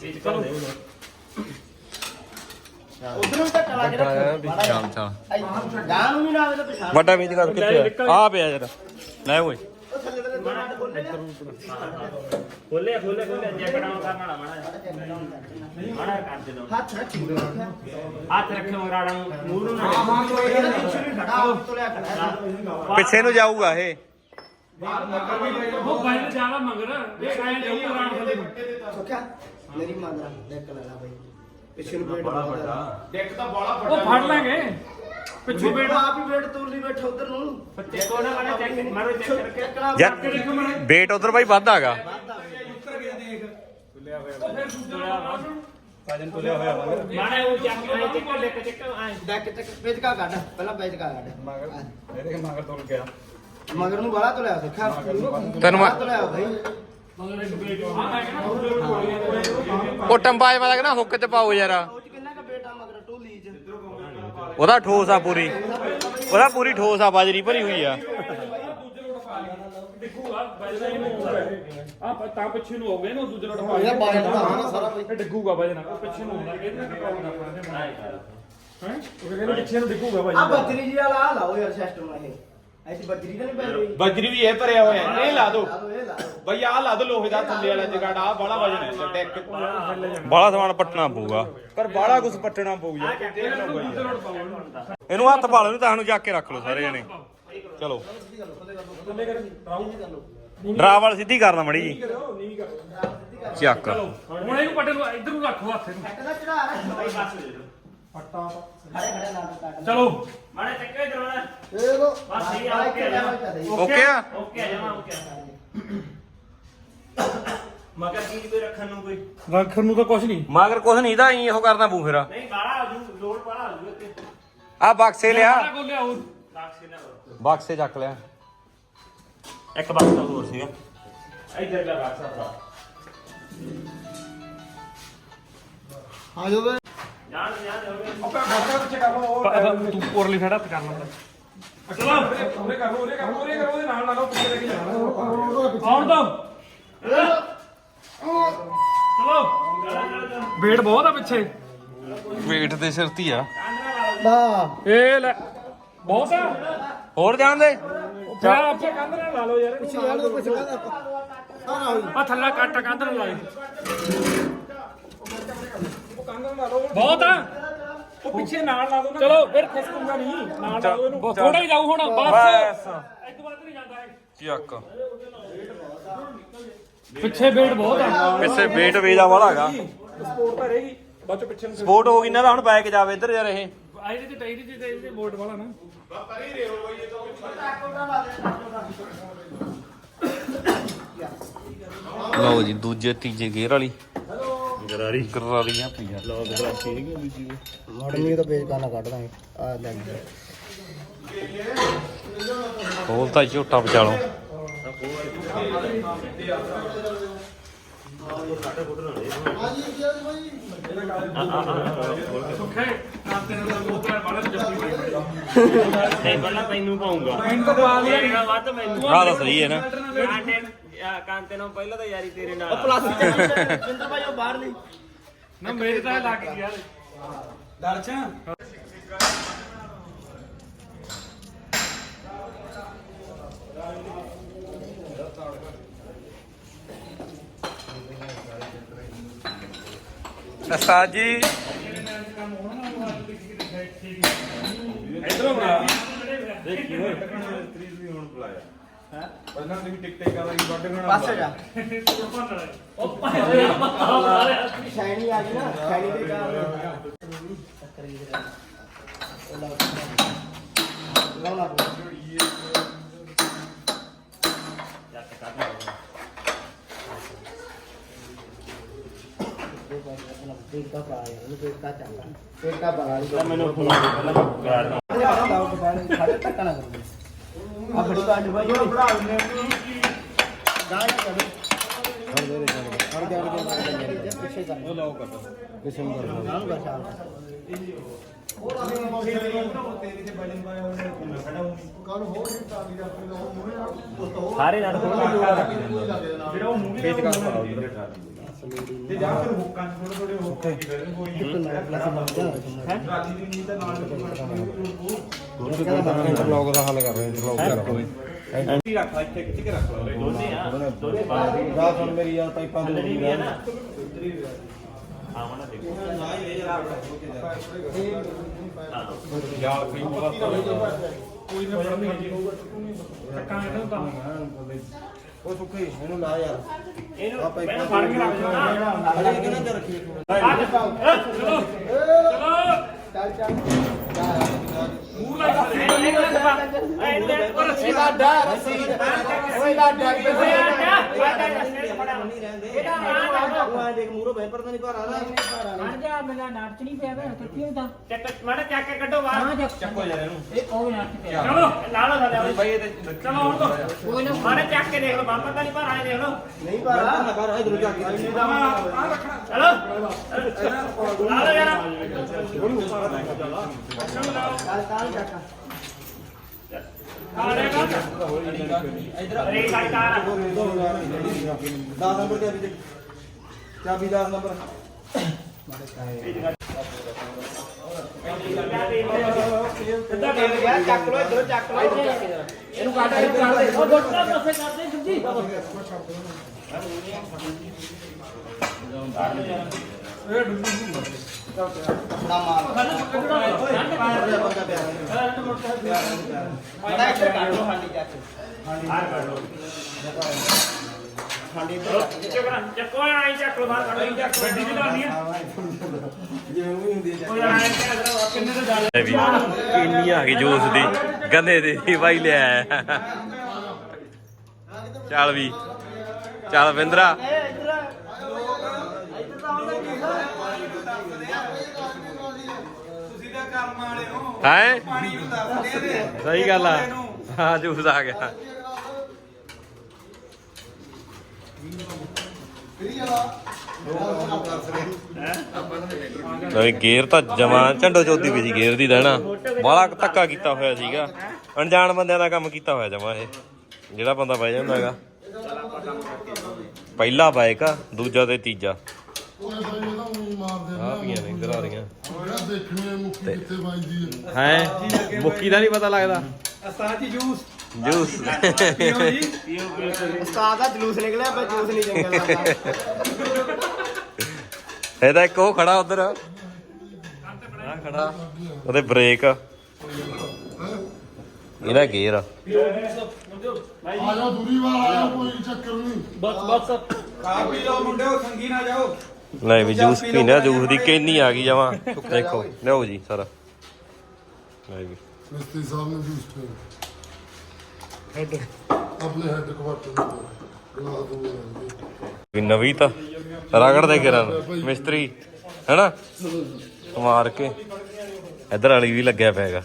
Seat ਕਰ ਦੇ ਉਧਰੋਂ ਤਾਂ ਟਲਾ ਕੇ ਰੱਖੋ। ਚੱਲ ਚੱਲ ਗਾਂ ਨੂੰ ਵੀ ਨਾ ਆਵੇ ਤਾਂ ਪਿਛਾੜ ਵੱਡਾ ਵੀਜ ਕਰ ਕਿੱਥੇ ਆ? ਪਿਆ ਯਾਰ ਲੈ ਓਏ। ਖੋਲੇ ਖੋਲੇ ਖੋਲੇ ਜੈਕਟਾਂ ਕਰਨ ਵਾਲਾ ਮਾੜਾ ਮਾੜਾ ਕਰ ਦੇ ਦੋ। ਹੱਥ ਰੱਖੀ ਹੱਥ ਰੱਖਿਓ ਰਾੜਾਂ ਨੂੰ। ਮੂੰਹ ਨੂੰ ਨਾ ਵੀ ਹੋ ਪਿੱਛੇ ਨੂੰ ਜਾਊਗਾ ਇਹ। ਉਹ ਬਾਈ ਜਾਵਾ ਮੰਗਰ ਇਹ ਆਇਆ ਜਾਊਗਾ ਰਾਣ ਥੱਲੇ ਨੂੰ ਸੁੱਖਿਆ ਮੇਰੀ ਮੰਨ ਦੇਖ ਲੈ ਲਾ ਬਾਈ। ਪਿੱਛੇ ਨੂੰ ਬੇਟ ਬੜਾ ਵੱਡਾ। ਉਹ ਫੜ ਲਾਂਗੇ। ਪਿੱਛੋਂ ਬੇਟ ਬੇਟ ਆਪ ਹੀ ਬੇਟ ਤੋੜ ਲਈ ਬੈਠਾ ਉਧਰ ਨੂੰ। ਦੇਖੋ ਨਾ ਮਾੜਾ ਚੈੱਕ ਮਾਰੋ ਚੈੱਕ ਕਰਕੇ ਚੱਕਣਾ ਯਾਰ ਵੇਟ ਉਧਰ ਬਾਈ ਵੱਧ ਆਗਾ ਮਾੜਾ ਉਹ ਚੱਕ ਆਏ ਚੈੱਕ ਲੈ ਕੇ ਚੈੱਕ ਆਏ। ਡੈਕ ਚੱਕ ਵੇਚ ਕਾ ਕੱਢ। ਪਹਿਲਾਂ ਵੇਚ ਕਾ ਕੱਢ। ਇਹਦੇ ਮਗਰ ਤੁਰ ਗਿਆ। ਮਗਰ ਨੂੰ ਬੜਾ ਤੁਲਿਆ ਸੁੱਖਿਆ ਤੈਨੂੰ ਮੈਂ- ਬੜਾ ਤੁਲਿਆ ਬਾਈ ਉਹ ਟੰਬਾ ਜਿਹਾ ਲੱਗਣਾ ਹੁੱਕ ਤੇ ਪਾਓ ਯਾਰ। ਉਹ ਚ ਕਿੰਨਾ ਕ ਬੇਟਾ ਮਗਰ ਟੋਲੀ ਚ? ਉਹਦਾ ਠੋਸ ਆ ਪੂਰੀ। ਉਹਦਾ ਪੂਰੀ ਠੋਸ ਆ ਬਾਜਰੀ ਭਰੀ ਹੋਈ ਆ। ਆ ਤਾਂ ਪਿੱਛੇ ਨੂੰ ਹੋ ਗਏ ਨਾ ਦੂਜੇ ਰੋਡ ਪਾ ਇਹਦਾ ਬਾਜਟ ਦਾ ਨਾ ਸਾਰਾ ਬਾਈ ਇਹ ਡਿੱਗੂਗਾ ਵਜਣਾ ਉਹ ਪਿੱਛੇ ਨੂੰ ਹੁੰਦਾ ਇਹਦੇ ਨਾਲ ਕਾਉਣਾ ਆਪਣਾ ਹੈ ਉਹ ਕਹਿੰਦੇ ਪਿੱਛੇ ਨੂੰ ਡਿੱਗੂਗਾ ਆ ਵਜਣਾ ਬੱਜਰੀ ਜੀ ਵਾਲਾ ਆਹ ਲਾਓ ਯਾਰ ਸਿਸਟਮ ਇਹ। ਐਸੀ ਬੱਜਰੀ ਤਾਂ ਨਹੀਂ ਪੈ ਰਹੀ ਬਜਰੀ ਵੀ ਇਹ ਭਰਿਆ ਹੋਇਆ ਹੈ। ਇਹ ਲਾ ਦੋ। ਲਾ ਲਓ ਇਹ ਲਾ ਲਓ ਬਈ ਆਹ ਲਾ ਦੋ ਲੋਹੇ ਦਾ ਥੱਲੇ ਵਾਲਾ ਜਗਾੜ ਆ ਬੜਾ ਵਜਨ ਹੈ ਡੈਕ ਬਾਲਾ ਸਮਾਨ ਪੱਟਣਾ ਪਊਗਾ। ਪਰ ਬਾੜਾ ਕੁਝ ਪੱਟਣਾ ਪਊ ਯਾਰ। ਇਹਨੂੰ ਹੱਥ ਪਾ ਲਓ ਨਹੀਂ ਤਾਂ ਇਹਨੂੰ ਚੱਕ ਕੇ ਰੱਖ ਲਓ ਸਾਰੇ ਜਣੇ। ਚਲੋ। ਥੱਲੇ ਕਰ ਰਾਉਂ ਡਰਾ ਵਾਲ ਸਿੱਧੀ ਕਰਨਾ ਮੜੀ। ਜੀ ਚੱਕ ਹੁਣ ਇਹਨੂੰ ਪੱਟੇ ਨੂੰ ਇੱਧਰ ਨੂੰ ਰੱਖੋ ਹੱਥ ਨੂੰ ਇਹਦਾ ਚੜਾ ਰੱਖ। ਬਾਈ ਬਸ। ਫੱਟਾ ਖੜੇ ਖੜੇ ਲਾ ਦੋ ਕੱਟ ਚਲੋ। ਮਾੜਾ ਚੱਕ ਕੇ ਦਰਵਾਜ਼ਾ ਇਹ ਲੋ ਬਸ ਸਹੀ ਆ, ਓਕੇ ਆ। ਓਕੇ ਆ? ਓਕੇ ਆ ਜਮਾ ਓਕੇ ਆ। ਮਗਰ ਚੀਜ਼ ਕੋਈ ਰੱਖਣ ਨੂੰ ਕੋਈ? ਰੱਖਣ ਨੂੰ ਤਾਂ ਕੁਝ ਨਹੀਂ। ਮਗਰ ਕੁਛ ਨਹੀਂ ਤਾਂ ਇਹੋ ਕਰਨਾ ਪੂ ਫਿਰ। ਨਹੀਂ ਬਾਹਰ ਆ ਜੂ ਲੋਡ ਬਾਹਰ ਆ ਜੂ ਇੱਥੇ। ਆ ਬਕਸੇ ਲਿਆ। ਬਕਸੇ ਚੱਕ ਲਿਆ। ਇੱਕ ਬਾਕਸ ਹੋਰ ਸੀਗਾ। ਇੱਧਰ ਦਾ ਬਾਕਸ ਆ ਆ ਜਾਓ ਗਿਆ ਤੂੰ ਉਰਲੀ ਸਾਡਾ ਹੱਥ ਕਰ ਲੈਂਦਾ। ਚਲੋ ਉਹਨੇ ਕਰ ਲੋ ਉਹਨੇ ਕਰ ਲੋ ਉਹਨੇ ਕਰ ਉਹਦੇ ਨਾਲ ਨਾਲ ਪਿੱਛੇ ਲੈ ਕੇ ਜਾਣਾ ਆਉਣ ਦੋ। ਚਲੋ। ਵੇਟ ਬਹੁਤ ਆ ਪਿੱਛੇ। ਵੇਟ ਦੇ ਸਿਰ ਤੇ ਆ। ਲਾ ਇਹ ਲੈ ਬਹੁਤ ਆ। ਹੋਰ ਜਾਣ ਦੇ। ਫਿਰ ਆਪੇ ਕੰਧ ਨਾਲ ਲਾ ਲਓ ਯਾਰ ਕੁਛ ਕਹਦਾ ਸਾਰਾ ਹੋਈ ਆ ਥੱਲਾ ਕੱਟ ਕੰਧ ਨਾਲ ਲਾਏ ਬਹੁਤ ਆ। ਉਹ ਪਿੱਛੇ ਨਾਲ ਲਾ ਦੋ ਨਾ। ਚਲੋ ਫਿਰ ਖਿਸਕੂਗਾ ਨਹੀਂ। ਨਾਲ ਲਾ ਦੋ ਇਹਨੂੰ। ਥੋੜਾ ਹੀ ਜਾਊ ਹੁਣ ਬਸ। ਬਸ। ਇੱਕ ਵਾਰ ਨਹੀਂ ਜਾਂਦਾ ਇਹ। ਚੱਕ ਪਿੱਛੇ ਵੇਟ ਬਹੁਤ ਆ। ਪਿੱਛੇ ਵੇਟ ਵੇਦਾ ਵਾਲਾ ਹੈਗਾ। ਸਪੋਰਟ ਤਾਂ ਰਹੇਗੀ। ਬਾਅਦ ਚ ਪਿੱਛੇ ਨੂੰ ਸਪੋਰਟ ਹੋ ਗਈ ਨਾ ਤਾਂ ਹੁਣ ਬੈਕ ਜਾਵੇ ਇੱਧਰ ਯਾਰ ਇਹ। ਆਈ ਤੇ ਟਾਈਰੀ ਤੇ ਇਹਦੇ ਵੋਟ ਵਾਲਾ ਨਾ। ਲਓ ਜੀ ਦੂਜੇ ਤੀਜੇ ਗੇਅਰ ਵਾਲੀ। ਗਰਾਰੀ। ਗਰਾਰੀਆਂ ਪਈਆਂ। ਲਓ ਮੋੜਨੀ ਤਾਂ ਪੇਜ ਕਾਲਾ ਕੱਢ ਦਾਂਗੇ। ਆ ਲੈ ਖੋਲ ਤਾਂ ਝੋਟਾ ਪਾਈ ਨਹੀਂ ਪਹਿਲਾਂ ਤੈਨੂੰ ਪਾਉਂਗਾ। ਮੈਨੂੰ ਤਾਂ ਪਾ ਲਿਆ। ਵੱਧ ਮੈਨੂੰ। ਤਾਂ ਸਹੀ ਹੈ ਨਾ। ਆ ਕਾਂਤੇ ਨਾਲ ਪਹਿਲਾਂ ਤਾਂ ਯਾਰੀ ਤੇਰੇ ਨਾਲ। ਆ। ਪਲਾਸਟਿਕ ਜਿੰਦਰ ਭਾਈ ਉਹ ਬਾਹਰ ਨਹੀਂ ਨਾ ਮੇਰੇ ਤਾਂ ਲੱਗ ਗਿਆ ਦਰਸ਼ਨ? ਸਸਤਾ ਜੀ। ਇਧਰੋਂ ਬਣਾ ਪਹਿਲਾਂ ਤੁਸੀਂ ਟਿਕ ਟਿਕ ਕਰ ਰਹੀ ਬਾਡੇ ਨਾਲ ਪਾਸੇ ਜਾ। ਸ਼ਾਈਨੀ ਆ ਗਈ ਨਾ ਸ਼ਾਈਨੀ ਦੇ ਕਾਰਨ ਟੱਕਰੀ ਦੇ ਉਹ ਲਾ ਲਾਉਣਾ ਦੇਖਦਾ ਪਾ ਯਾਰ ਉਹਨੂੰ ਦੇਖਦਾ ਚੱਲਦਾ ਦੇਖਦਾ ਬਣਾ ਲਈ ਮੈਨੂੰ ਫੋਨ ਪਹਿਲਾਂ ਕਰਾ ਦੇ ਸਾਡੇ ਧੱਕਾ ਨਾ ਕਰੋ ਆ ਬੜੀ ਕਾਂਡ ਭਾਈ ਉਹ ਬਣਾ ਦਿੰਦੇ ਗਾਂ ਹੀ ਕਰ ਹਰ ਦੇ ਦੇ ਹਰ ਦੇ ਹਰ ਦੇ ਪਿੱਛੇ ਕਰ ਉਹ ਲਾਓ ਕਰ ਪਿੱਛੇ ਨੂੰ ਕਰ ਨਾਮ ਕਰ ਸ਼ਾਮ ਸਾਰੇ ਨਾਲ ਖੋਲ ਜਿਹੜਾ ਉਹ ਮੂਵੀ ਪੇਜ ਕਰ ਪਾਓ ਤੇ ਜਾਂ ਫਿਰ ਹੁੱਕਾਂ ਚ ਥੋੜੇ ਥੋੜੇ ਹੁੱਕ ਕੀ ਫਿਰ ਕੋਈ ਨਹੀਂ ਟਰਾਲੀ ਦੀ ਨੀਂਦ ਤਾਂ ਨਾਲ ਇੰਟਰਲੌਕ ਦਾ ਹੱਲ ਕਰ ਰਹੇ ਇੰਟਰਲੌਕ ਕਰ ਕੋਈ ਕੀ ਰੱਖ ਲਾ ਇੱਥੇ ਕਿੱਥੇ ਰੱਖ ਲਾ ਦੋਨੇ ਆ ਦੋਨੇ ਬਾਹਰ ਦੀ ਰਾਤ ਨੂੰ ਮੇਰੀ ਯਾਰ ਪਾਈਪਾਂ ਦੇ ਅੰਦਰੀ ਵੀ ਹੈ ਨਾ ਹਾਂ ਮਨਾ ਦੇਖੋ ਯਾਰ ਕੋਈ ਕੋਈ ਨਾ ਫੜਨੀ ਜੀ ਟੱਕਾਂ ਇਹਨੂੰ ਤਾਂ ਉਹ ਸੁੱਕੇ ਇਹਨੂੰ ਲਾ ਯਾਰ ਇਹਨੂੰ ਆ ਪਾਈਪਾਂ ਮੈਨੂੰ ਫੜ ਕੇ ਰੱਖ ਦਿਓ ਨਾ ਅਰੇ ਕਿਹਨਾਂ ਚ ਰੱਖੀ ਚਲੋ ਚਲੋ ਮੂੰਹ ਲਾ ਇਹਦਾ ਡਰ ਰੱਸੀ ਓਏ ਦਾ ਡਰ ਕੇ ਉਹ ਆ ਦੇਖ ਮੂਰੋ ਬੈ ਪਰਦਾ ਨਹੀਂ ਭਾਰਾ ਨਾ ਹਟ ਜਾ ਮੇਰਾ ਨਾਚ ਨਹੀਂ ਪਿਆ ਵੇ ਕਿੱਥੇ ਹੁੰਦਾ ਚੱਕ ਮਾੜਾ ਚੱਕ ਕੇ ਕੱਢੋ ਬਾਹਰ ਹਾਂ ਜਾ ਚੱਕੋ ਯਾਰ ਇਹਨੂੰ ਇਹ ਉਹ ਨਾਚ ਪਿਆ ਚਲੋ ਲਾਲੋ ਥੱਲੇ ਭਾਈ ਇਹ ਤੇ ਚਲੋ ਹੁਣ ਤੋਂ ਕੋਈ ਨਾ ਮਾੜਾ ਚੱਕ ਕੇ ਦੇਖ ਲਓ ਬਾਹਰ ਪਤਾ ਨਹੀਂ ਭਾਰਾ ਹੈ ਦੇਖ ਲਓ ਨਹੀਂ ਭਾਰਾ ਨਾ ਕਰ ਇਧਰ ਜਾ ਕੇ ਆ ਰੱਖਣਾ ਚਲੋ ਲਾਲੋ ਯਾਰ ਕਾੜੇਗਾ ਰੇ ਸਾਈ ਤਾਰ 10 ਨੰਬਰ ਚਾਬੀ ਦੇ ਚਾਬੀ 10 ਨੰਬਰ ਸਿੱਧਾ ਕਰ ਗਿਆ ਚੱਕ ਲੋ ਇਧਰੋਂ ਚੱਕ ਲੋ ਇਹਨੂੰ ਕਾਟ ਕੇ ਕਰ ਦੇ ਉਹ ਗੋਟਾ ਪਾਸੇ ਕਰਦੇ ਜੁੱਦੀ ਨਾ ਮਾਰ ਬੰਦਾ ਪਿਆ ਬੜਾ ਕੱਢ ਲੋ ਹਾਂਡੀ ਜਾ ਕੇ ਹਾਂਡੀ ਚੱਕੋ ਕੱਢ ਲੋ ਦੀ ਲਾਣੀ ਜਿਵੇਂ ਉਹ ਹੁੰਦੀ ਹੈ ਇਹ ਵੀ ਇੰਨੀ ਆ ਗਈ ਜੂਸ ਦੀ ਗੰਨੇ ਦੀ ਬਾਈ ਲਿਆ ਚੱਲ ਵੀ। ਚੱਲ ਵਿੰਦਰਾ। ਤੁਸੀਂ ਤਾਂ ਕਰਮ ਵਾਲੇ ਹੋ? ਹੈ ਪਾਣੀ ਨੂੰ ਦੱਸਦੇ ਦੇ ਸਹੀ ਗੱਲ ਆ। ਹਾਂ ਜੂਸ ਆ ਗਿਆ। ਨਹੀਂ ਗੇਰ ਤਾਂ ਜਮਾ ਝੰਡੋ ਚੋਦੀ ਵੀ ਸੀ ਗੇਰ ਦੀ ਦੇਣਾ ਬਾਲਾ ਧੱਕਾ ਕੀਤਾ ਹੋਇਆ ਸੀਗਾ। ਅਣਜਾਣ ਬੰਦਿਆਂ ਦਾ ਕੰਮ ਕੀਤਾ ਹੋਇਆ ਜਮਾ ਇਹ। ਜਿਹੜਾ ਬੰਦਾ ਬਹਿ ਜਾਂਦਾ ਹੈਗਾ। ਪਹਿਲਾ ਬਾਈਕ ਆ ਦੂਜਾ ਤੇ ਤੀਜਾ। ਆ ਪੀਆਂ ਨੇ। ਇੱਧਰ ਆ ਰਹੀਆਂ। ਦੇਖਣੇ ਮੁੱਕੀ ਕਿੱਥੇ ਵੱਜਦੀ ਹੈ ਹੈ? ਮੁੱਕੀ ਦਾ ਨਹੀਂ ਪਤਾ ਲੱਗਦਾ? ਅਸਾਚੀ ਜੂਸ। ਜੂਸ। ਪੀਓ ਜੀ ਉਸਤਾਦ ਦਾ ਜਲੂਸ ਨਿਕਲਿਆ ਪਰ ਜੂਸ ਨਹੀਂ ਚੰਗਾ ਲੱਗਦਾ। ਇਹਦਾ ਇੱਕ ਉਹ ਖੜਾ ਉਧਰ। ਆ ਖੜਾ। ਉਹਦੇ ਬ੍ਰੇਕ। ਇਹਦਾ ਗੇਅਰ ਆ। ਆ ਜਾ ਦੂਰੀ ਆ ਕੋਈ ਚੱਕਰ ਨਹੀਂ ਖਾ ਪੀ ਲਓ ਮੁੰਡਿਓ ਸੰਗੀ ਨਾ ਜਾਓ। ਲੈ ਵੀ ਜੂਸ ਪੀਣਾ ਜੂਸ ਦੀ ਕੇਨੀ ਆ ਗਈ ਜਮਾ। ਦੇਖੋ ਲਿਓ ਜੀ ਸਾਰਾ। ਲੈ ਵੀ। ਮਿਸਤਰੀ ਸਾਹਿਬ ਨੇ ਜੂਸ ਪੀ ਹੈਡ ਆਪਣੇ ਹੈਡ ਕੁਆਟਰ ਵੀ ਨਵੀਂ ਤਾਂ ਰਗੜ ਦੇ ਕੇ ਰਨ ਮਿਸਤਰੀ ਹੈਨਾ? ਮਾਰ ਕੇ। ਇਧਰ ਵਾਲੀ ਵੀ ਲੱਗਿਆ ਪੈਗਾ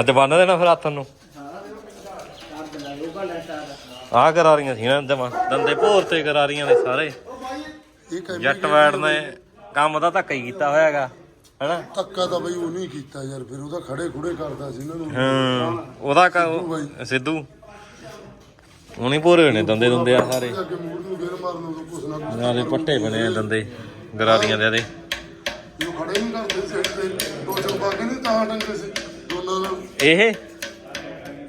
ਅੱਜ ਬੰਨ ਦੇਣਾ ਫਿਰ ਹੱਥ ਨੂੰ? ਆ ਕਰਾ ਰਹੀਆਂ ਸੀ ਨਾ ਜਮਾ। ਦੰਦੇ ਭੋਰ ਤੇ ਕਰਾ ਰਹੀਆਂ ਨੇ ਸਾਰੇ। ਇਹ ਜੱਟ ਵੈੜ ਨੇ ਕੰਮ ਦਾ ਧੱਕਾ ਹੀ ਕੀਤਾ ਹੋਇਆਗਾ ਹੈਨਾ? ਧੱਕਾ ਤਾਂ ਬਈ ਉਹ ਨਹੀਂ ਕੀਤਾ ਯਾਰ ਫਿਰ ਉਹਦਾ ਖੜੇ ਖੁੜੇ ਕਰਦਾ ਸੀ ਇਹਨਾਂ ਨੂੰ ਹਾਂ ਉਹਦਾ ਕਾ ਉਹ- ਸਿੱਧੂ। ਉਹਨੇ ਭੋਰੇ ਹੋਏ ਨੇ ਦੰਦੇ ਦੁੰਦੇ ਆ ਸਾਰੇ। ਅੱਗੇ ਮੂਡ ਨੂੰ ਫੇਰ ਮਾਰਨ ਨੂੰ ਕੁਛ ਨਾ ਕੁਛ। ਨਾਲੇ ਪੱਟੇ ਬਣੇ ਆ ਦੰਦੇ ਗਰਾਰੀਆਂ ਦੇ ਇਹਦੇ ਉਹ ਖੜੇ ਨਹੀਂ ਕਰਦੇ ਸਿਰ ਤੇ। ਦੋ ਚੋ ਪਾ ਕੇ ਨਹੀਂ ਤਾਂ ਡੰਗੇ ਸੀ ਦੋਨਾਂ ਨਾਲ। ਇਹ?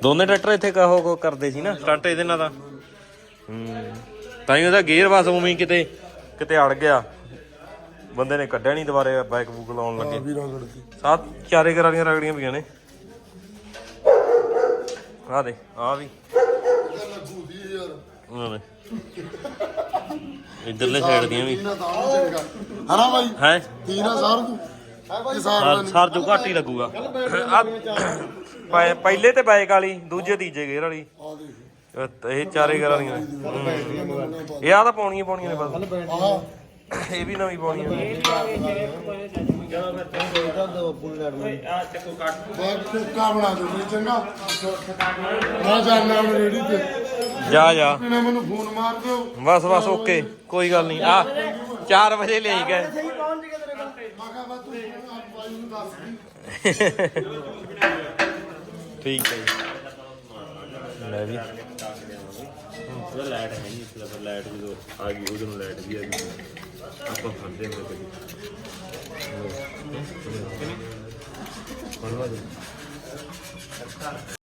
ਦੋਨੇ ਟਰੈਕਟਰ ਇੱਥੇ ਕਹੋ ਕੋ ਕਰਦੇ ਸੀ ਨਾ। ਸਟੰਟ ਇਹਦੇ ਨਾਲ ਤਾਂ। ਹੂੰ। ਤਾਂ ਹੀ ਉਹਦਾ ਗੇਅਰ ਬਸ ਉਵੇਂ ਹੀ ਕਿਤੇ ਕਿਤੇ ਅੜ ਗਿਆ। ਬੰਦੇ ਨੇ ਕੱਢਿਆ ਨਹੀਂ ਦੁਬਾਰੇ ਬਾਈਕ ਬੂਕ ਲਾਉਣ ਲੱਗੇ। ਵੀ ਰਗੜ ਕੇ ਸਾਤ ਚਾਰੇ ਗਰਾਰੀਆਂ ਰਗੜੀਆਂ ਪਈਆਂ ਨੇ। ਆ ਦੇ ਆ ਵੀ। ਯਾਰ ਇਧਰਲੇ ਸਾਈਡ ਦੀਆਂ ਵੀ। ਹਨਾ ਬਾਈ? ਹੈ? ਤੀਨਾ ਸਾਰ ਤੂੰ। ਸਾਰ ਜੋ ਘੱਟ ਹੀ ਲੱਗੂਗਾ। ਪੈ- ਪਹਿਲੇ ਤੇ ਬਾਈਕ ਵਾਲੀ ਦੂਜੇ ਤੀਜੇ ਗੇਅਰ ਵਾਲੀ। ਆ ਦੇਖ ਇਹ ਚਾਰੇ ਗਰਾਰੀਆਂ ਇਹ ਆ ਤਾਂ ਪਾਉਣੀਆਂ ਪਾਉਣੀਆਂ ਨੇ ਬਸ। ਆ ਇਹ ਵੀ ਨਵੀਂ ਪਾਉਣੀਆਂ ਨੇ। ਆ ਬਾਗ ਕੁੱਕਾ ਬਣਾ ਦੇ ਮੈਨੂੰ ਚੰਗਾ ਮੈਂ ਜਾਣਾ ਹੁਣ ਰੇੜੀ ਤੇ ਜਾ ਜਾ। ਇਹਨੇ ਮੈਨੂੰ ਫੋਨ ਮਾਰ ਦਿਓ ਬਸ ਬਸ ਓਕੇ। ਕੋਈ ਗੱਲ ਨਹੀਂ। ਆ 4 ਵਜੇ ਲਿਆਈ ਗਏ ਮੈਂ ਕਿਹਾ ਮੈਂ ਤੂੰ ਆਪ ਬਾਈ ਨੂੰ ਦੱਸ ਦੀ ਠੀਕ ਹੈ ਜੀ। ਲੈ ਵੀ। ਉਹਦਾ ਲਾਈਟ ਹੈ ਨਹੀਂ ਇਸ ਦਾ ਲਾਈਟ ਜਦੋਂ ਆ ਗਈ ਉਹਦੇ ਨੂੰ ਲਾਈਟ ਵੀ ਆ ਗਈ। ਆਪਾਂ ਖਾਂਦੇ ਹੁੰਦੇ ਕਦੀ। ਪੜਵਾ ਦੇ